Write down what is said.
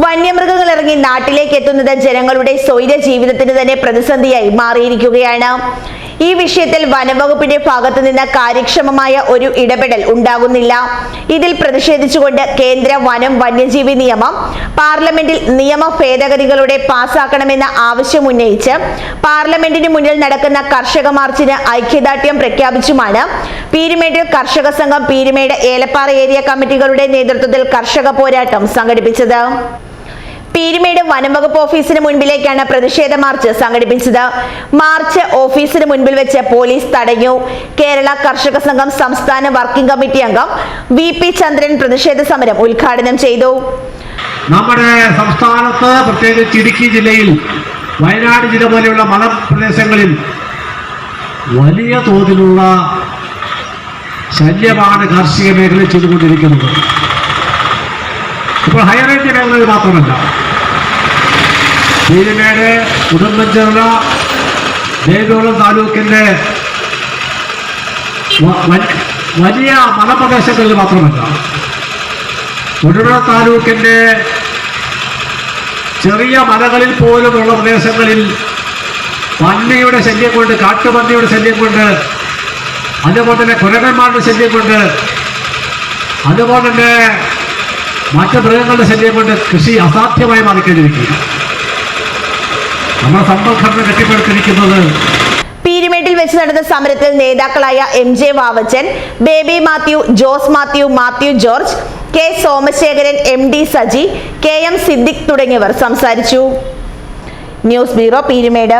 വന്യമൃഗങ്ങൾ ഇറങ്ങി നാട്ടിലേക്ക് എത്തുന്നത് ജനങ്ങളുടെ സ്വൈര ജീവിതത്തിന് തന്നെ പ്രതിസന്ധിയായി മാറിയിരിക്കുകയാണ്. ഈ വിഷയത്തിൽ വനംവകുപ്പിന്റെ ഭാഗത്തു നിന്ന് കാര്യക്ഷമമായ ഒരു ഇടപെടൽ ഉണ്ടാകുന്നില്ല. ഇതിൽ പ്രതിഷേധിച്ചുകൊണ്ട് കേന്ദ്ര വനം വന്യജീവി നിയമം പാർലമെന്റിൽ നിയമ ഭേദഗതികളുടെ പാസാക്കണമെന്ന ആവശ്യം ഉന്നയിച്ച് പാർലമെന്റിന് മുന്നിൽ നടക്കുന്ന കർഷക മാർച്ചിന് ഐക്യദാർഢ്യം പ്രഖ്യാപിച്ചുമാണ് പീരുമേട്ടിൽ കർഷക സംഘം പീരുമേട് ഏലപ്പാറ ഏരിയ കമ്മിറ്റികളുടെ നേതൃത്വത്തിൽ കർഷക പോരാട്ടം സംഘടിപ്പിച്ചത്. പീരുമേട് വനംവകുപ്പ് ഓഫീസിന് മുൻപിലേക്കാണ് പ്രതിഷേധ മാർച്ച് സംഘടിപ്പിച്ചത്. മാർച്ച് ഓഫീസിന് മുൻപിൽ വെച്ച് പോലീസ് തടഞ്ഞു. കേരള കർഷക സംഘം സംസ്ഥാന വർക്കിംഗ് കമ്മിറ്റി അംഗം വി പി ചന്ദ്രൻ പ്രതിഷേധ സമരം ഉദ്ഘാടനം ചെയ്തു. നമ്മുടെ സംസ്ഥാനത്ത് പ്രത്യേകിച്ച് ഇടുക്കി ജില്ലയിൽ വയനാട് ജില്ല പോലെയുള്ള മലപ്രദേശങ്ങളിൽ വലിയ തോതിലുള്ള ശല്യമാണ് കാർഷിക മേഖലയിൽ ചെയ്തുകൊണ്ടിരിക്കുന്നത് ഇപ്പോൾ ഹയർ ഹൈറേഞ്ച് മേഖലയിൽ മാത്രമല്ല. പീരുമേട് ഉടുമ്പൻചിറ ദേവികുളം താലൂക്കിന്റെ വ- വ- വലിയ മലപ്രദേശങ്ങളിൽ മാത്രമല്ല. കുടുംബ താലൂക്കിന്റെ ചെറിയ മലകളിൽ പോലുമുള്ള പ്രദേശങ്ങളിൽ പന്നിയുടെ ശല്യം കൊണ്ട് കാട്ടുപന്നിയുടെ ശല്യം കൊണ്ട് അതുപോലെ തന്നെ കുരങ്ങന്മാരുടെ ശല്യമുണ്ട്. അതുപോലെ തന്നെ മറ്റ് മൃഗങ്ങളുടെ ശല്യമുണ്ട്. കൃഷി അസാധ്യമായി മാറിക്കഴിഞ്ഞിരിക്കുന്നു നമ്മുടെ സമ്പദ്ഘടന കെട്ടിപ്പടുത്തിരിക്കുന്നത് പീരുമേട്ടിൽ വെച്ച് നടന്ന സമരത്തിൽ നേതാക്കളായ M J Vavachan Baby Mathew Jose Mathew Mathew George K Somasekharan M D Saji K M Siddique തുടങ്ങിയവർ സംസാരിച്ചു. News bureau Peermade.